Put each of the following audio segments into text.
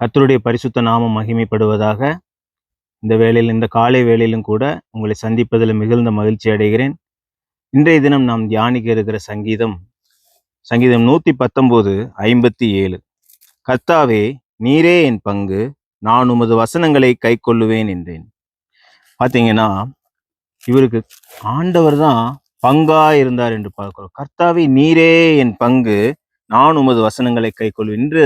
கத்தருடைய பரிசுத்த நாமம் மகிமைப்படுவதாக. இந்த வேளையில் இந்த காலை வேளையிலும் கூட உங்களை சந்திப்பதில் மிகுந்த மகிழ்ச்சி அடைகிறேன். இன்றைய தினம் நாம் தியானிக்க இருக்கிற சங்கீதம் சங்கீதம் நூற்றி பத்தொம்போது ஐம்பத்தி ஏழு கர்த்தாவே நீரே என் பங்கு நான் உமது வசனங்களை கை கொள்ளுவேன் என்றேன். பார்த்தீங்கன்னா இவருக்கு ஆண்டவர் தான் பங்கா இருந்தார் என்று பார்க்கிறோம். கர்த்தாவே நீரே என் பங்கு நான் உமது வசனங்களை கை கொள்வேன் என்று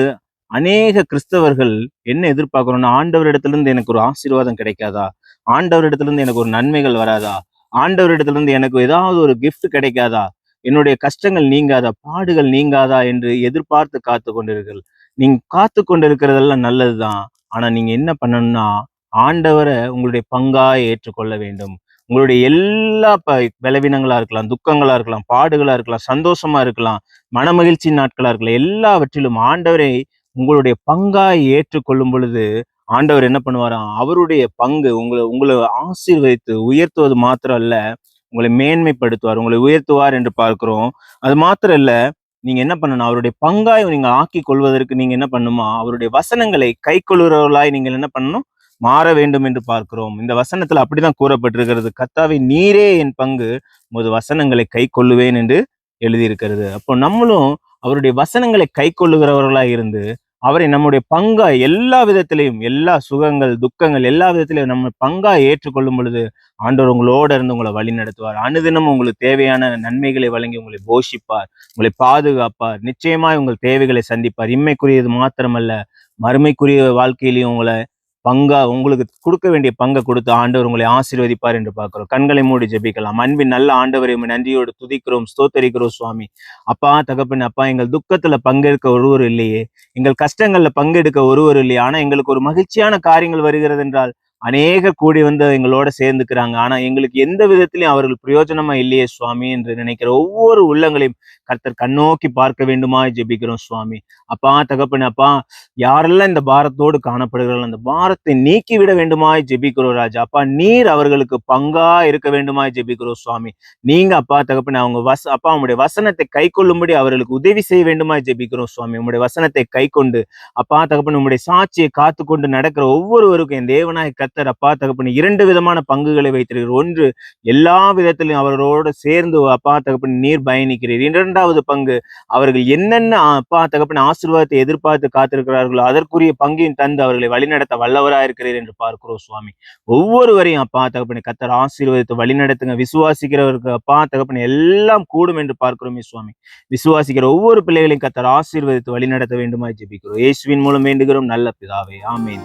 அநேக கிறிஸ்தவர்கள் என்ன எதிர்பார்க்கிறோம்னா ஆண்டவரிடத்திலிருந்து எனக்கு ஒரு ஆசீர்வாதம் கிடைக்காதா? ஆண்டவரிடத்திலிருந்து எனக்கு ஒரு நன்மைகள் வராதா? ஆண்டவரிடத்திலிருந்து எனக்கு ஏதாவது ஒரு கிஃப்ட் கிடைக்காதா? என்னுடைய கஷ்டங்கள் நீங்காதா? பாடுகள் நீங்காதா? என்று எதிர்பார்த்து காத்து கொண்டிருக்கிறீர்கள் நீங்க காத்து கொண்டிருக்கிறதெல்லாம் நல்லதுதான். ஆனா நீங்க என்ன பண்ணணும்னா ஆண்டவரை உங்களுடைய பங்காக ஏற்றுக்கொள்ள வேண்டும். உங்களுடைய எல்லா ப பலவீனங்களா இருக்கலாம் துக்கங்களா இருக்கலாம் பாடுகளா இருக்கலாம் சந்தோஷமா இருக்கலாம் மனமகிழ்ச்சி நாட்களா இருக்கலாம் எல்லாவற்றிலும் ஆண்டவரை உங்களுடைய பங்காய் ஏற்றுக்கொள்ளும் பொழுது ஆண்டவர் என்ன பண்ணுவாராம் அவருடைய பங்கு உங்களை உங்களை ஆசீர்வதித்து உயர்த்துவது மாத்திரம் அல்ல உங்களை மேன்மைப்படுத்துவார் உங்களை உயர்த்துவார் என்று பார்க்கிறோம். அது மாத்திரம் இல்ல நீங்க என்ன பண்ணணும்? அவருடைய பங்காய் நீங்க ஆக்கி கொள்வதற்கு நீங்க என்ன பண்ணுமா? அவருடைய வசனங்களை கை கொள்கிறவர்களாய் நீங்கள் என்ன பண்ணணும்? மாற வேண்டும் என்று பார்க்கிறோம். இந்த வசனத்துல அப்படிதான் கூறப்பட்டிருக்கிறது. கத்தாவை நீரே என் பங்கு உமது வசனங்களை கை கொள்ளுவேன் என்று எழுதியிருக்கிறது. அப்போ நம்மளும் அவருடைய வசனங்களை கை கொள்ளுகிறவர்களாக இருந்து அவரை நம்முடைய பங்கா எல்லா விதத்திலையும் எல்லா சுகங்கள் துக்கங்கள் எல்லா விதத்திலையும் நம்ம பங்கா ஏற்றுக்கொள்ளும் பொழுது ஆண்டவர் உங்களோட இருந்து உங்களை வழி நடத்துவார். அனுதினமும் உங்களுக்கு தேவையான நன்மைகளை வழங்கி உங்களை போஷிப்பார் உங்களை பாதுகாப்பார். நிச்சயமாய் உங்கள் தேவைகளை சந்திப்பார். இம்மைக்குரியது மாத்திரமல்ல மறுமைக்குரிய வாழ்க்கையிலையும் உங்களை பங்கா உங்களுக்கு கொடுக்க வேண்டிய பங்கை கொடுத்து ஆண்டவர் உங்களை ஆசீர்வதிப்பார் என்று பார்க்கிறோம். கண்களை மூடி ஜெபிக்கலாம். அன்பின் நல்ல ஆண்டவரை உம்மை நன்றியோடு துதிக்கிறோம் ஸ்தோத்தரிக்கிறோம் சுவாமி. அப்பா தகப்பன் அப்பா எங்கள் துக்கத்துல பங்கெடுக்க ஒருவர் இல்லையே. எங்கள் கஷ்டங்கள்ல பங்கெடுக்க ஒருவர் இல்லையே. ஆனா எங்களுக்கு ஒரு மகிழ்ச்சியான காரியங்கள் வருகிறது என்றால் அநேக கூடி வந்து எங்களோட சேர்ந்துக்கிறாங்க. ஆனா எங்களுக்கு எந்த விதத்திலையும் அவர்கள் பிரயோஜனமா இல்லையே சுவாமி என்று நினைக்கிற ஒவ்வொரு உள்ளங்களையும் கர்த்தர் கண்ணோக்கி பார்க்க வேண்டுமா ஜெபிக்கிறோம் சுவாமி. அப்பா தகப்பன் அப்பா யாரெல்லாம் இந்த பாரத்தோடு காணப்படுகிறார்கள் அந்த பாரத்தை நீக்கி விட வேண்டுமாய் ஜெபிக்கிறோம் ராஜா. அப்பா நீர் அவர்களுக்கு பங்கா இருக்க வேண்டுமாய் ஜெபிக்கிறோம் சுவாமி. நீங்க அப்பா தகப்பன் அவங்க வச அப்பா உங்களுடைய வசனத்தை கை கொள்ளும்படி அவர்களுக்கு உதவி செய்ய வேண்டுமாய் ஜெபிக்கிறோம் சுவாமி. உங்களுடைய வசனத்தை கை கொண்டு அப்பா தகப்பன் உங்களுடைய சாட்சியை காத்து கொண்டு நடக்கிற ஒவ்வொருவருக்கும் என் தேவனாய் கத்தர் அப்பா தகப்பன் இரண்டு விதமான பங்குகளை வைத்திருக்கிறார். ஒன்று எல்லா விதத்திலும் அவர்களோடு சேர்ந்து அப்பா தகப்பன் நீர் பயணிக்கிறீர். இரண்டாவது பங்கு அவர்கள் என்னென்ன அப்பா தகப்பன் ஆசீர்வாதத்தை எதிர்பார்த்து காத்திருக்கிறார்களோ அதற்குரிய பங்கையும் தந்து அவர்களை வழிநடத்த வல்லவராக இருக்கிறீர் என்று பார்க்கிறோம் சுவாமி. ஒவ்வொருவரையும் அப்பா தகப்பனை கத்தர் ஆசீர்வாதத்தை வழிநடத்துங்க. விசுவாசிக்கிறவருக்கு அப்பா தகப்பனை எல்லாம் கூடும் என்று பார்க்கிறோமே சுவாமி. விசுவாசிக்கிற ஒவ்வொரு பிள்ளைகளையும் கத்தர் ஆசீர்வதித்து வழிநடத்த வேண்டுமா ஜெபிக்கிறோம். இயேசுவின் மூலம் வேண்டுகிறோம். நல்ல பிதாவே ஆமேன்.